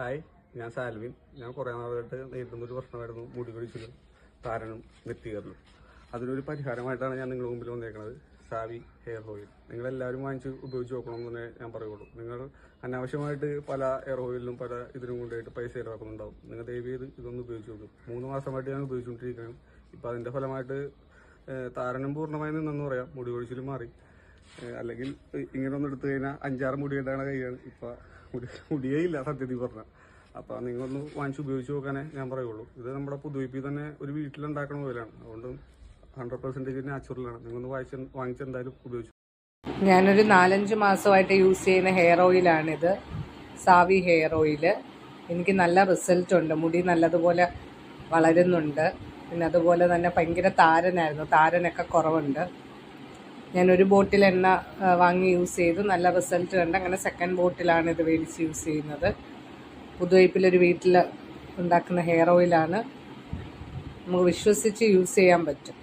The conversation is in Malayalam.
ഹായ് ഞാൻ സാൽവിൻ. ഞാൻ കുറേ നാളായിട്ട് നേരിടുന്ന ഒരു പ്രശ്നമായിരുന്നു. മുടി കൊഴിച്ചിലും താരനും നെറ്റികറിലും അതിനൊരു പരിഹാരമായിട്ടാണ് ഞാൻ നിങ്ങളുടെ മുമ്പിൽ വന്നേക്കുന്നത് സാവി ഹെയർ ഓയിൽ. നിങ്ങളെല്ലാവരും വാങ്ങിച്ച് ഉപയോഗിച്ച് നോക്കണം എന്ന് ഞാൻ പറയുള്ളൂ. നിങ്ങൾ അനാവശ്യമായിട്ട് പല ഹെയർ ഓയിലിലും പല ഇതിനും കൊണ്ടായിട്ട് പൈസ ചിലവാക്കുന്നുണ്ടാവും. നിങ്ങൾ ദയവ് ചെയ്ത് ഇതൊന്ന് ഉപയോഗിച്ച് നോക്കും. മൂന്ന് മാസമായിട്ട് ഞാൻ ഉപയോഗിച്ചുകൊണ്ടിരിക്കുകയാണ്. ഇപ്പം അതിന്റെ ഫലമായിട്ട് താരനും പൂർണമായി നിന്നെന്ന് പറയാം. മുടി കൊഴിച്ചിലും മാറി. അല്ലെങ്കിൽ ഇങ്ങനെ ഒന്ന് എടുത്തു കഴിഞ്ഞാൽ അഞ്ചാറ് മുടി മുടിയുണ്ടാണ് കൈയാണ് ഇപ്പം മുടി മുടിയേ ഇല്ല സത്യത്തിൽ പറഞ്ഞാൽ അപ്പം നിങ്ങളൊന്ന് വാങ്ങിച്ച് ഉപയോഗിച്ച് നോക്കാനേ ഞാൻ പറയുള്ളൂ. ഇത് നമ്മുടെ പുതുവൈപ്പിൽ തന്നെ ഒരു വീട്ടിലുണ്ടാക്കണ പോലെയാണ്. അതുകൊണ്ട് ഹൺഡ്രഡ് പെർസെന്റേജ് നാച്ചുറലാണ് നിങ്ങളൊന്ന് വാങ്ങിച്ച് വാങ്ങിച്ച് എന്തായാലും ഉപയോഗിച്ചു ഞാനൊരു നാലഞ്ച് മാസമായിട്ട് യൂസ് ചെയ്യുന്ന ഹെയർ ഓയിലാണിത് സാവി ഹെയർ ഓയിൽ എനിക്ക് നല്ല റിസൾട്ട് ഉണ്ട്. മുടി നല്ലതുപോലെ വളരുന്നുണ്ട്. പിന്നെ അതുപോലെ തന്നെ ഭയങ്കര താരനായിരുന്നു. താരനൊക്കെ കുറവുണ്ട്. ഞാനൊരു ബോട്ടിൽ എണ്ണ വാങ്ങി യൂസ് ചെയ്തു. നല്ല റിസൾട്ട് കണ്ട് അങ്ങനെ സെക്കൻഡ് ബോട്ടിലാണ് ഇത് മേടിച്ച് യൂസ് ചെയ്യുന്നത്. പുതുവയ്പ്പിലൊരു വീട്ടിൽ ഉണ്ടാക്കുന്ന ഹെയർ ഓയിലാണ് നമുക്ക് വിശ്വസിച്ച് യൂസ് ചെയ്യാൻ പറ്റും.